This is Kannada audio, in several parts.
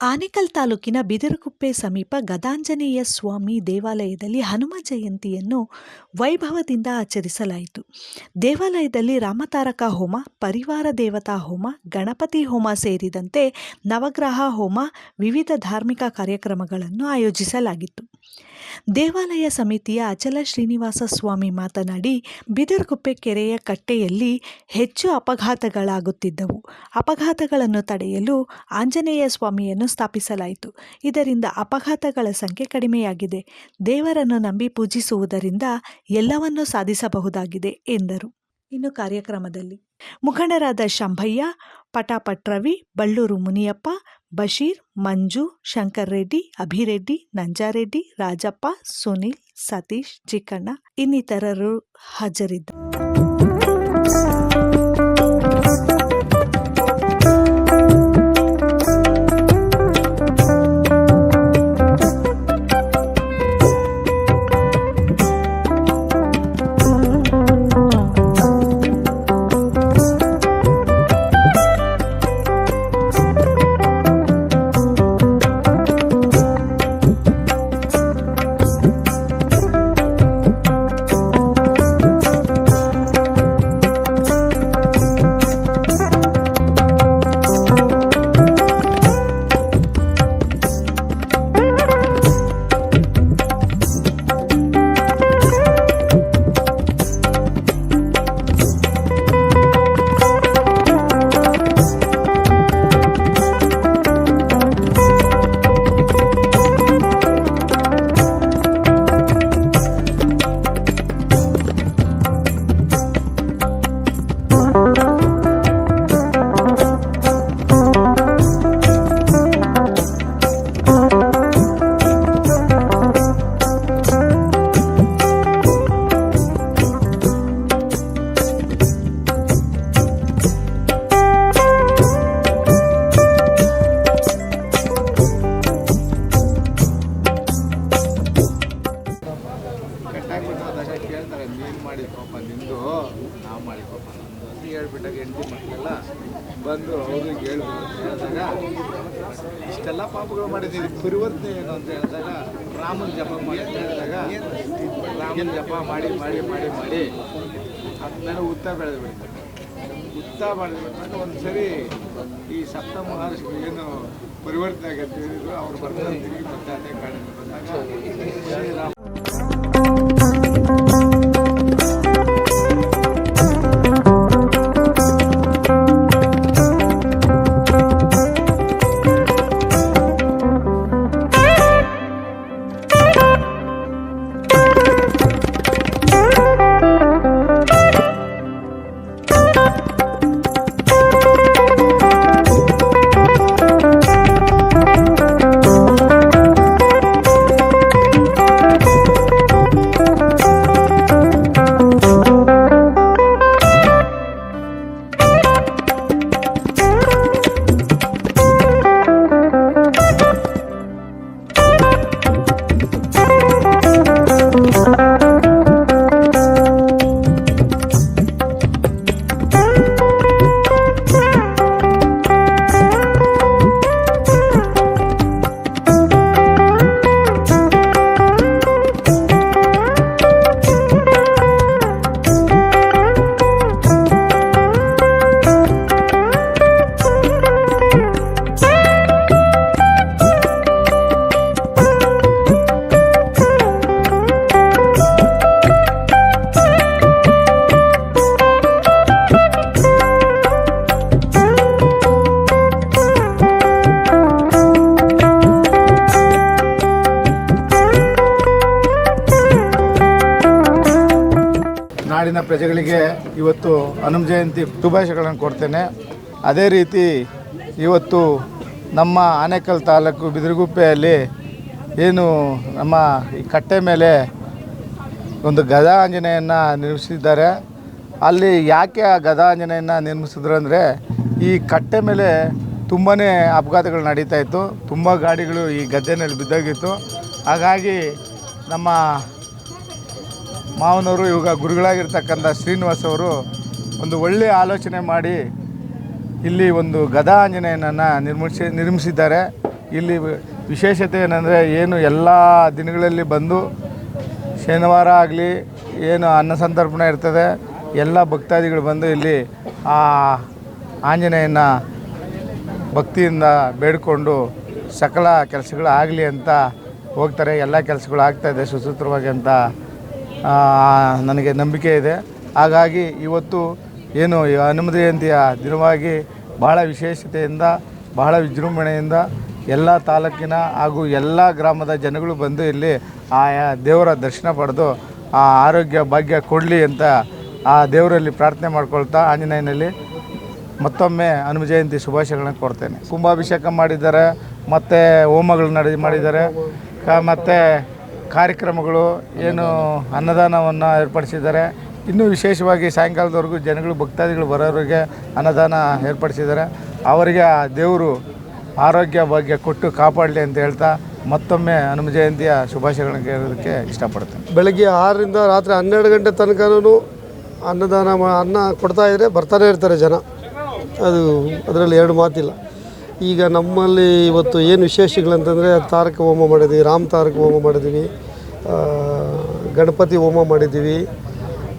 ಆನೇಕಲ್ ತಾಲೂಕಿನ ಬಿದಿರುಕುಪ್ಪೆ ಸಮೀಪ ಗದಾಂಜನೇಯ ಸ್ವಾಮಿ ದೇವಾಲಯದಲ್ಲಿ ಹನುಮ ಜಯಂತಿಯನ್ನು ವೈಭವದಿಂದ ಆಚರಿಸಲಾಯಿತು. ದೇವಾಲಯದಲ್ಲಿ ರಾಮತಾರಕ ಹೋಮ, ಪರಿವಾರ ದೇವತಾ ಹೋಮ, ಗಣಪತಿ ಹೋಮ ಸೇರಿದಂತೆ ನವಗ್ರಹ ಹೋಮ, ವಿವಿಧ ಧಾರ್ಮಿಕ ಕಾರ್ಯಕ್ರಮಗಳನ್ನು ಆಯೋಜಿಸಲಾಗಿತ್ತು. ದೇವಾಲಯ ಸಮಿತಿಯ ಅಚಲ ಶ್ರೀನಿವಾಸ ಸ್ವಾಮಿ ಮಾತನಾಡಿ, ಬಿದರ್ಗುಪ್ಪೆ ಕೆರೆಯ ಕಟ್ಟೆಯಲ್ಲಿ ಹೆಚ್ಚು ಅಪಘಾತಗಳಾಗುತ್ತಿದ್ದವು. ಅಪಘಾತಗಳನ್ನು ತಡೆಯಲು ಆಂಜನೇಯ ಸ್ವಾಮಿಯನ್ನು ಸ್ಥಾಪಿಸಲಾಯಿತು. ಇದರಿಂದ ಅಪಘಾತಗಳ ಸಂಖ್ಯೆ ಕಡಿಮೆಯಾಗಿದೆ. ದೇವರನ್ನು ನಂಬಿ ಪೂಜಿಸುವುದರಿಂದ ಎಲ್ಲವನ್ನೂ ಸಾಧಿಸಬಹುದಾಗಿದೆ, ಎಂದರು. ಇನ್ನು ಕಾರ್ಯಕ್ರಮದಲ್ಲಿ ಮುಖಂಡರಾದ ಶಂಭಯ್ಯ, ಪಟಾಪಟ್ ರವಿ, ಬಳ್ಳೂರು ಮುನಿಯಪ್ಪ, ಬಶೀರ್, ಮಂಜು, ಶಂಕರ್ ರೆಡ್ಡಿ, ಅಭಿರೆಡ್ಡಿ, ನಂಜಾರೆಡ್ಡಿ, ರಾಜಪ್ಪ, ಸುನಿಲ್, ಸತೀಶ್, ಚಿಕ್ಕಣ್ಣ ಇನ್ನಿತರರು ಹಾಜರಿದ್ದರು ನೀನು ಪಾಪ ನಿಂದು ನಾವು ಪಾಪ ನಂದು ಅಂತ ಹೇಳ್ಬಿಟ್ಟಾಗ ಹೆಂಡತಿ ಮಕ್ಕಳೆಲ್ಲ ಬಂದು ಅವ್ರಿಗೆ ಹೇಳಿದಾಗ, ಇಷ್ಟೆಲ್ಲ ಪಾಪಗಳು ಮಾಡಿದ್ದೀವಿ ಪರಿವರ್ತನೆ ಏನು ಅಂತ ಹೇಳಿದಾಗ ರಾಮನ ಜಪ ಮಾಡಿ ಅಂತ ಹೇಳಿದಾಗ, ರಾಮನ ಜಪ ಮಾಡಿ ಮಾಡಿ ಮಾಡಿ ಮಾಡಿ ಅದನ್ನ ಉತ್ತ ಬೆಳೆದು ಬಿಡ್ತಾರೆ. ಉತ್ತ ಬೆಳೆದು ಬಿಟ್ಟಾಗ ಒಂದು ಸರಿ ಈ ಸಪ್ತ ಮಹರ್ಷಿಗಳು ಏನು ಪರಿವರ್ತನೆ ಆಗತ್ತೆ ಅವ್ರು ಬರ್ತಾರೆ ತಿರುಗಿ ಮತ್ತೆ ಅದೇ ಕಾಡಿಗೆ ಬಂದಾಗ ಪ್ರಜೆಗಳಿಗೆ ಇವತ್ತು ಹನುಮ ಜಯಂತಿ ಶುಭಾಶಯಗಳನ್ನು ಕೊಡ್ತೇನೆ. ಅದೇ ರೀತಿ ಇವತ್ತು ನಮ್ಮ ಆನೇಕಲ್ ತಾಲೂಕು ಬಿದಿರುಗುಪ್ಪೆಯಲ್ಲಿ ಏನು ನಮ್ಮ ಈ ಕಟ್ಟೆ ಮೇಲೆ ಒಂದು ಗದಾ ಆಂಜನೇಯನ್ನು ನಿರ್ಮಿಸಿದ್ದಾರೆ. ಅಲ್ಲಿ ಯಾಕೆ ಆ ಗದಾ ಆಂಜನೇಯನ್ನು ನಿರ್ಮಿಸಿದ್ರು ಅಂದರೆ ಈ ಕಟ್ಟೆ ಮೇಲೆ ತುಂಬಾ ಅಪಘಾತಗಳು ನಡೀತಾ ಇತ್ತು. ತುಂಬ ಗಾಡಿಗಳು ಈ ಗದ್ದೆನಲ್ಲಿ ಬಿದ್ದೋಗಿತ್ತು. ಹಾಗಾಗಿ ನಮ್ಮ ಮಾವನವರು ಇವಾಗ ಗುರುಗಳಾಗಿರ್ತಕ್ಕಂಥ ಶ್ರೀನಿವಾಸ್ ಅವರು ಒಂದು ಒಳ್ಳೆಯ ಆಲೋಚನೆ ಮಾಡಿ ಇಲ್ಲಿ ಒಂದು ಗದಾ ಆಂಜನೇಯನನ್ನು ನಿರ್ಮಿಸಿ ನಿರ್ಮಿಸಿದ್ದಾರೆ. ಇಲ್ಲಿ ವಿಶೇಷತೆ ಏನಂದರೆ ಏನು ಎಲ್ಲ ದಿನಗಳಲ್ಲಿ ಬಂದು ಶನಿವಾರ ಆಗಲಿ ಏನು ಅನ್ನ ಸಂತರ್ಪಣೆ ಇರ್ತದೆ. ಎಲ್ಲ ಭಕ್ತಾದಿಗಳು ಬಂದು ಇಲ್ಲಿ ಆ ಆಂಜನೇಯನ ಭಕ್ತಿಯಿಂದ ಬೇಡಿಕೊಂಡು ಸಕಲ ಕೆಲಸಗಳು ಆಗಲಿ ಅಂತ ಹೋಗ್ತಾರೆ. ಎಲ್ಲ ಕೆಲಸಗಳು ಆಗ್ತಾಯಿದೆ ಸುಸೂತ್ರವಾಗಿ ಅಂತ ನನಗೆ ನಂಬಿಕೆ ಇದೆ. ಹಾಗಾಗಿ ಇವತ್ತು ಏನು ಹನುಮ ಜಯಂತಿಯ ದಿನವಾಗಿ ಬಹಳ ವಿಶೇಷತೆಯಿಂದ, ಬಹಳ ವಿಜೃಂಭಣೆಯಿಂದ ಎಲ್ಲ ತಾಲೂಕಿನ ಹಾಗೂ ಎಲ್ಲ ಗ್ರಾಮದ ಜನಗಳು ಬಂದು ಇಲ್ಲಿ ಆ ದೇವರ ದರ್ಶನ ಪಡೆದು ಆ ಆರೋಗ್ಯ ಭಾಗ್ಯ ಕೊಡಲಿ ಅಂತ ಆ ದೇವರಲ್ಲಿ ಪ್ರಾರ್ಥನೆ ಮಾಡ್ಕೊಳ್ತಾ ಆಂಜನೇಯನಲ್ಲಿ ಮತ್ತೊಮ್ಮೆ ಹನುಮ ಜಯಂತಿ ಶುಭಾಶಯಗಳನ್ನ ಕೊಡ್ತೇನೆ ಕುಂಭಾಭಿಷೇಕ ಮಾಡಿದ್ದಾರೆ, ಮತ್ತು ಹೋಮಗಳು ನಡೆ ಮಾಡಿದ್ದಾರೆ ಮತ್ತು ಕಾರ್ಯಕ್ರಮಗಳು, ಏನು ಅನ್ನದಾನವನ್ನು ಏರ್ಪಡಿಸಿದ್ದಾರೆ. ಇನ್ನೂ ವಿಶೇಷವಾಗಿ ಸಾಯಂಕಾಲದವರೆಗೂ ಜನಗಳು, ಭಕ್ತಾದಿಗಳು ಬರೋರಿಗೆ ಅನ್ನದಾನ ಏರ್ಪಡಿಸಿದ್ದಾರೆ. ಅವರಿಗೆ ಆ ದೇವರು ಆರೋಗ್ಯ ಭಾಗ್ಯ ಕೊಟ್ಟು ಕಾಪಾಡಲಿ ಅಂತ ಹೇಳ್ತಾ ಮತ್ತೊಮ್ಮೆ ಹನುಮ ಜಯಂತಿಯ ಶುಭಾಶಯಗಳನ್ನು ಕೇಳೋದಕ್ಕೆ ಇಷ್ಟಪಡ್ತೇನೆ. ಬೆಳಗ್ಗೆ ಆರರಿಂದ ರಾತ್ರಿ ಹನ್ನೆರಡು ಗಂಟೆ ತನಕನೂ ಅನ್ನದಾನ ಅನ್ನ ಕೊಡ್ತಾ ಇದ್ದರೆ ಬರ್ತಾನೆ ಇರ್ತಾರೆ ಜನ. ಅದು ಅದರಲ್ಲಿ ಎರಡು ಮಾತಿಲ್ಲ. ಈಗ ನಮ್ಮಲ್ಲಿ ಇವತ್ತು ಏನು ವಿಶೇಷಗಳಂತಂದರೆ ತಾರಕ ಹೋಮ ಮಾಡಿದ್ದೀವಿ, ರಾಮ ತಾರಕ ಹೋಮ ಮಾಡಿದ್ದೀವಿ ಗಣಪತಿ ಹೋಮ ಮಾಡಿದ್ದೀವಿ,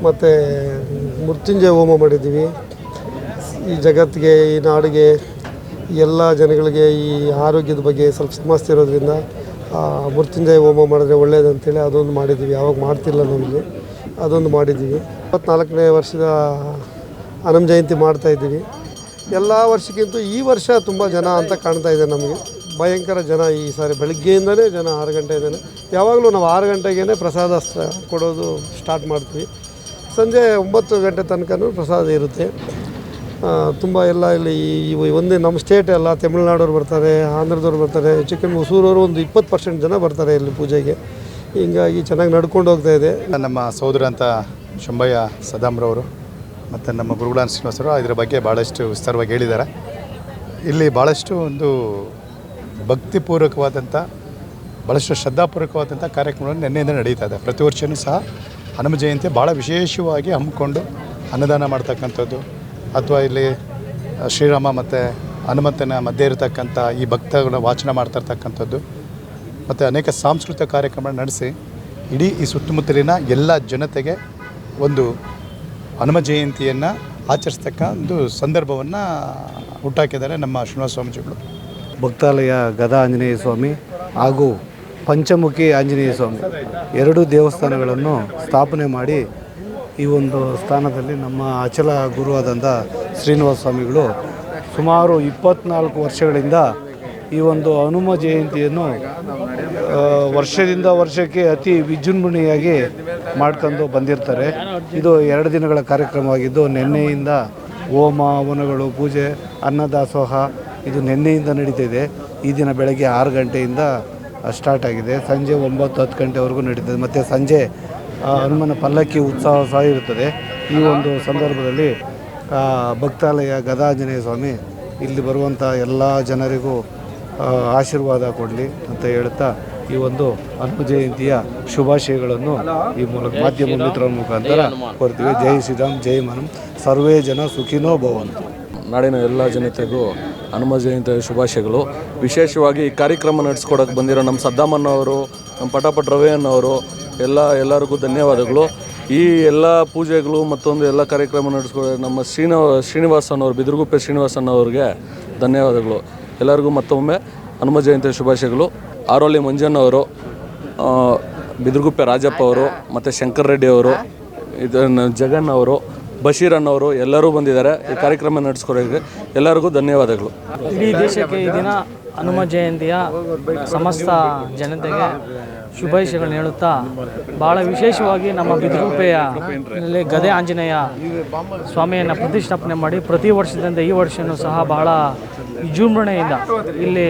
ಮತ್ತು ಮೃತ್ಯುಂಜಯ ಹೋಮ ಮಾಡಿದ್ದೀವಿ. ಈ ಜಗತ್ತಿಗೆ, ಈ ನಾಡಿಗೆ ಎಲ್ಲ ಜನಗಳಿಗೆ ಈ ಆರೋಗ್ಯದ ಬಗ್ಗೆ ಸ್ವಲ್ಪ ಸಮಸ್ಯೆ ಇರೋದ್ರಿಂದ ಮೃತ್ಯುಂಜಯ ಹೋಮ ಮಾಡಿದ್ರೆ ಒಳ್ಳೇದು ಅಂತೇಳಿ ಅದೊಂದು ಮಾಡಿದ್ದೀವಿ. ಯಾವಾಗ ಮಾಡ್ತಿಲ್ಲ ನಮಗೆ, ಅದೊಂದು ಮಾಡಿದ್ದೀವಿ. ಇಪ್ಪತ್ತ್ನಾಲ್ಕನೇ ವರ್ಷದ ಹನುಮ ಜಯಂತಿ ಮಾಡ್ತಾ ಇದ್ದೀವಿ. ಎಲ್ಲ ವರ್ಷಕ್ಕಿಂತ ಈ ವರ್ಷ ತುಂಬ ಜನ ಅಂತ ಕಾಣ್ತಾ ಇದೆ ನಮಗೆ. ಭಯಂಕರ ಜನ ಈ ಸಾರಿ ಬೆಳಗ್ಗೆಯಿಂದನೇ ಜನ ಆರು ಗಂಟೆಯಿಂದನೇ ಯಾವಾಗಲೂ ನಾವು ಆರು ಗಂಟೆಗೇ ಪ್ರಸಾದ ಕೊಡೋದು ಸ್ಟಾರ್ಟ್ ಮಾಡ್ತೀವಿ. ಸಂಜೆ ಒಂಬತ್ತು ಗಂಟೆ ತನಕನೂ ಪ್ರಸಾದ ಇರುತ್ತೆ. ತುಂಬ ಎಲ್ಲ ಇಲ್ಲಿ ಈ ಒಂದೇ ನಮ್ಮ ಸ್ಟೇಟ್ ಎಲ್ಲ ತಮಿಳ್ನಾಡವ್ರು ಬರ್ತಾರೆ, ಆಂಧ್ರದವ್ರು ಬರ್ತಾರೆ ಹೊಸೂರವರು ಒಂದು ಇಪ್ಪತ್ತು ಪರ್ಸೆಂಟ್ ಜನ ಬರ್ತಾರೆ ಇಲ್ಲಿ ಪೂಜೆಗೆ. ಹೀಗಾಗಿ ಚೆನ್ನಾಗಿ ನಡ್ಕೊಂಡು ಹೋಗ್ತಾ ಇದೆ. ನಮ್ಮ ಸಹೋದರ ಅಂತ ಶಂಭಯ್ಯ ಸದಾಮ್ರವರು. ಮತ್ತು ನಮ್ಮ ಗುರುಗಳಾನ್ ಶ್ರೀನಿವಾಸರು ಇದರ ಬಗ್ಗೆ ಭಾಳಷ್ಟು ವಿಸ್ತಾರವಾಗಿ ಹೇಳಿದ್ದಾರೆ. ಇಲ್ಲಿ ಭಾಳಷ್ಟು ಒಂದು ಭಕ್ತಿಪೂರ್ವಕವಾದಂಥ ಭಾಳಷ್ಟು ಶ್ರದ್ಧಾಪೂರ್ವಕವಾದಂಥ ಕಾರ್ಯಕ್ರಮಗಳು ನಿನ್ನೆಯಿಂದ ನಡೀತಾ ಇದೆ. ಪ್ರತಿ ವರ್ಷವೂ ಸಹ ಹನುಮ ಜಯಂತಿ ಭಾಳ ವಿಶೇಷವಾಗಿ ಹಮ್ಮಿಕೊಂಡು ಅನ್ನದಾನ ಮಾಡ್ತಕ್ಕಂಥದ್ದು. ಅಥವಾ ಇಲ್ಲಿ ಶ್ರೀರಾಮ ಮತ್ತು ಹನುಮಂತನ ಮಧ್ಯೆ ಇರತಕ್ಕಂಥ ಈ ಭಕ್ತಗಳ ವಾಚನ ಮಾಡ್ತಾ ಇರ್ತಕ್ಕಂಥದ್ದು. ಮತ್ತು ಅನೇಕ ಸಾಂಸ್ಕೃತಿಕ ಕಾರ್ಯಕ್ರಮ ನಡೆಸಿ, ಇಡೀ ಈ ಸುತ್ತಮುತ್ತಲಿನ ಎಲ್ಲ ಜನತೆಗೆ ಒಂದು ಹನುಮ ಜಯಂತಿಯನ್ನು ಆಚರಿಸ್ತಕ್ಕ ಒಂದು ಸಂದರ್ಭವನ್ನು ಹುಟ್ಟಾಕಿದ್ದಾರೆ ನಮ್ಮ ಶ್ರೀನಿವಾಸ ಸ್ವಾಮೀಜಿಗಳು. ಭಕ್ತಾಲಯ ಗದಾ ಆಂಜನೇಯ ಸ್ವಾಮಿ ಹಾಗೂ ಪಂಚಮುಖಿ ಆಂಜನೇಯ ಸ್ವಾಮಿ ಎರಡೂ ದೇವಸ್ಥಾನಗಳನ್ನು ಸ್ಥಾಪನೆ ಮಾಡಿ ಈ ಒಂದು ಸ್ಥಾನದಲ್ಲಿ ನಮ್ಮ ಅಚಲ ಗುರುವಾದಂಥ ಶ್ರೀನಿವಾಸ ಸ್ವಾಮಿಗಳು ಸುಮಾರು ಇಪ್ಪತ್ನಾಲ್ಕು ವರ್ಷಗಳಿಂದ ಈ ಒಂದು ಹನುಮ ಜಯಂತಿಯನ್ನು ವರ್ಷದಿಂದ ವರ್ಷಕ್ಕೆ ಅತಿ ವಿಜೃಂಭಣೆಯಾಗಿ ಮಾಡ್ಕೊಂಡು ಬಂದಿರ್ತಾರೆ. ಇದು ಎರಡು ದಿನಗಳ ಕಾರ್ಯಕ್ರಮವಾಗಿದ್ದು, ನಿನ್ನೆಯಿಂದ ಹೋಮ, ಹವನಗಳು, ಪೂಜೆ, ಅನ್ನದಾಸೋಹ ಇದು ನಿನ್ನೆಯಿಂದ ನಡೀತಿದೆ. ಈ ದಿನ ಬೆಳಗ್ಗೆ ಆರು ಗಂಟೆಯಿಂದ ಸ್ಟಾರ್ಟ್ ಆಗಿದೆ. ಸಂಜೆ ಒಂಬತ್ತು ಹತ್ತು ಗಂಟೆವರೆಗೂ ನಡೀತದೆ. ಮತ್ತು ಸಂಜೆ ಹನುಮನ ಪಲ್ಲಕ್ಕಿ ಉತ್ಸವ ಸಹ ಇರುತ್ತದೆ. ಈ ಒಂದು ಸಂದರ್ಭದಲ್ಲಿ ಭಕ್ತಾಲಯ ಗದಾಂಜನೇಯ ಸ್ವಾಮಿ ಇಲ್ಲಿ ಬರುವಂಥ ಎಲ್ಲ ಜನರಿಗೂ ಆಶೀರ್ವಾದ ಕೊಡಲಿ ಅಂತ ಹೇಳ್ತಾ ಈ ಒಂದು ಹನುಮ ಜಯಂತಿಯ ಶುಭಾಶಯಗಳನ್ನು ಈ ಮೂಲಕ ಮಾಧ್ಯಮ ಮಿತ್ರರ ಮುಖಾಂತರ ಕೊಡ್ತೀವಿ. ಜೈ ಶ್ರೀರಾಮ್, ಜೈ ಮನಂ. ಸರ್ವೇ ಜನ ಸುಖಿನೋ ಭವಂತು. ನಾಡಿನ ಎಲ್ಲ ಜನತೆಗೂ ಹನುಮ ಜಯಂತಿಯ ಶುಭಾಶಯಗಳು. ವಿಶೇಷವಾಗಿ ಈ ಕಾರ್ಯಕ್ರಮ ನಡೆಸ್ಕೊಡೋಕೆ ಬಂದಿರೋ ನಮ್ಮ ಸದ್ದಾಮಣ್ಣವರು ನಮ್ಮ ಪಟಾಪಟ್ ರವೆಯನ್ನವರು ಎಲ್ಲ, ಎಲ್ಲರಿಗೂ ಧನ್ಯವಾದಗಳು. ಈ ಎಲ್ಲ ಪೂಜೆಗಳು ಮತ್ತೊಂದು ಎಲ್ಲ ಕಾರ್ಯಕ್ರಮ ನಡೆಸ್ಕೊ ನಮ್ಮ ಶ್ರೀನಿವ ಶ್ರೀನಿವಾಸನವರು ಬಿದಿರುಗುಪ್ಪೆ ಶ್ರೀನಿವಾಸನವ್ರಿಗೆ ಧನ್ಯವಾದಗಳು. ಎಲ್ಲರಿಗೂ ಮತ್ತೊಮ್ಮೆ ಹನುಮ ಜಯಂತಿಯ ಶುಭಾಶಯಗಳು. ಆರೋಲಿ ಮಂಜಣ್ಣವರು ಅವರು ಬಿದಿರುಗುಪ್ಪೆ ರಾಜಪ್ಪ ಅವರು, ಮತ್ತು ಶಂಕರ್ ರೆಡ್ಡಿ ಅವರು, ಇದನ್ನು ಜಗನ್ ಅವರು, ಬಶೀರ್ ಅನ್ನೋರು ಎಲ್ಲರೂ ಬಂದಿದ್ದಾರೆ. ಈ ಕಾರ್ಯಕ್ರಮ ನಡೆಸ್ಕೊಡೋಕ್ಕೆ ಎಲ್ಲರಿಗೂ ಧನ್ಯವಾದಗಳು. ಇಡೀ ದೇಶಕ್ಕೆ ಈ ದಿನ ಹನುಮ ಜಯಂತಿಯ ಸಮಸ್ತ ಜನತೆಗೆ ಶುಭಾಶಯಗಳನ್ನ ಹೇಳುತ್ತಾ ಭಾಳ ವಿಶೇಷವಾಗಿ ನಮ್ಮ ಬಿದಿರುಪೆಯ ನಲ್ಲಿ ಗದೆ ಆಂಜನೇಯ ಸ್ವಾಮಿಯನ್ನು ಪ್ರತಿಷ್ಠಾಪನೆ ಮಾಡಿ ಪ್ರತಿ ವರ್ಷದಿಂದ ಈ ವರ್ಷವೂ ಸಹ ಬಹಳ ವಿಜೃಂಭಣೆಯಿಂದ ಇಲ್ಲಿ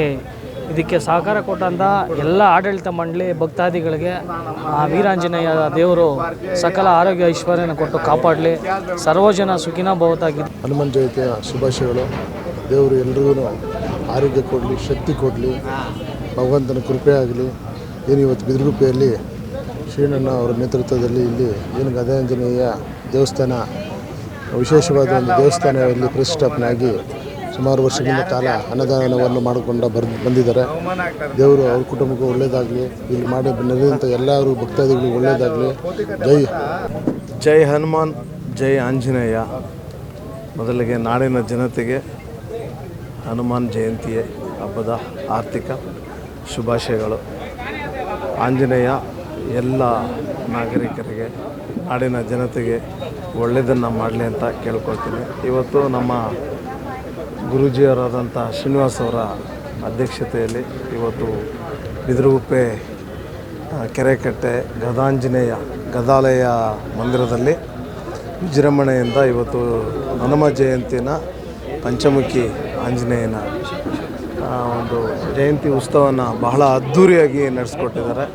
ಇದಕ್ಕೆ ಸಹಕಾರ ಕೊಟ್ಟಂಥ ಎಲ್ಲ ಆಡಳಿತ ಮಂಡಳಿ ಭಕ್ತಾದಿಗಳಿಗೆ, ಆ ವೀರಾಂಜನೇಯ ದೇವರು ಸಕಲ ಆರೋಗ್ಯ ಐಶ್ವರ್ಯನ ಕೊಟ್ಟು ಕಾಪಾಡಲಿ. ಸರ್ವಜನ ಸುಖಿನ ಭವತಾಗಿ. ಹನುಮಾನ್ ಜಯಂತಿಯ ಶುಭಾಶಯಗಳು. ದೇವರು ಎಲ್ರಿಗೂ ಆರೋಗ್ಯ ಕೊಡಲಿ, ಶಕ್ತಿ ಕೊಡಲಿ, ಭಗವಂತನ ಕೃಪೆ ಆಗಲಿ. ಏನು ಇವತ್ತು ಬಿದಿರುಗುಪ್ಪೆಯಲ್ಲಿ ಶ್ರೀನಣ್ಣ ಅವರ ನೇತೃತ್ವದಲ್ಲಿ ಇಲ್ಲಿ ಏನು ಗದಾಂಜನೇಯ ದೇವಸ್ಥಾನ, ವಿಶೇಷವಾದ ಒಂದು ದೇವಸ್ಥಾನದಲ್ಲಿ ಪ್ರತಿಷ್ಠಾಪನೆ ಆಗಿ ಸುಮಾರು ವರ್ಷಗಳ ಕಾಲ ಅನ್ನದಾನವನ್ನು ಮಾಡಿಕೊಂಡು ಬರ್, ಬಂದಿದ್ದಾರೆ. ದೇವರು ಅವ್ರ ಕುಟುಂಬಕ್ಕೂ ಒಳ್ಳೆಯದಾಗಲಿ ಇಲ್ಲಿ ಮಾಡಿ ನೆರೆದಂಥ ಎಲ್ಲರೂ ಭಕ್ತಾದಿಗಳಿಗೆ ಒಳ್ಳೆಯದಾಗಲಿ ಜೈ ಜೈ ಹನುಮಾನ್, ಜೈ ಆಂಜನೇಯ. ಮೊದಲಿಗೆ ನಾಡಿನ ಜನತೆಗೆ ಹನುಮಾನ್ ಜಯಂತಿಯ ಹಬ್ಬದ ಆರ್ಥಿಕ ಶುಭಾಶಯಗಳು. ಆಂಜನೇಯ ಎಲ್ಲ ನಾಗರಿಕರಿಗೆ, ನಾಡಿನ ಜನತೆಗೆ ಒಳ್ಳೆಯದನ್ನು ಮಾಡಲಿ ಅಂತ ಕೇಳ್ಕೊಳ್ತೀನಿ. ಇವತ್ತು ನಮ್ಮ ಗುರೂಜಿಯವರಾದಂಥ ಶ್ರೀನಿವಾಸ್ ಅವರ ಅಧ್ಯಕ್ಷತೆಯಲ್ಲಿ ಇವತ್ತು ಬಿದಿರುಗುಪ್ಪೆ ಕೆರೆಕಟ್ಟೆ, ಗದಾಂಜನೇಯ, ಗದಾಲಯ ಮಂದಿರದಲ್ಲಿ ವಿಜೃಂಭಣೆಯಿಂದ ಇವತ್ತು ಹನುಮ ಜಯಂತಿನ ಪಂಚಮುಖಿ ಆಂಜನೇಯನ ಒಂದು ಜಯಂತಿ ಉತ್ಸವನ ಬಹಳ ಅದ್ಧೂರಿಯಾಗಿ ನಡೆಸ್ಕೊಟ್ಟಿದ್ದಾರೆ.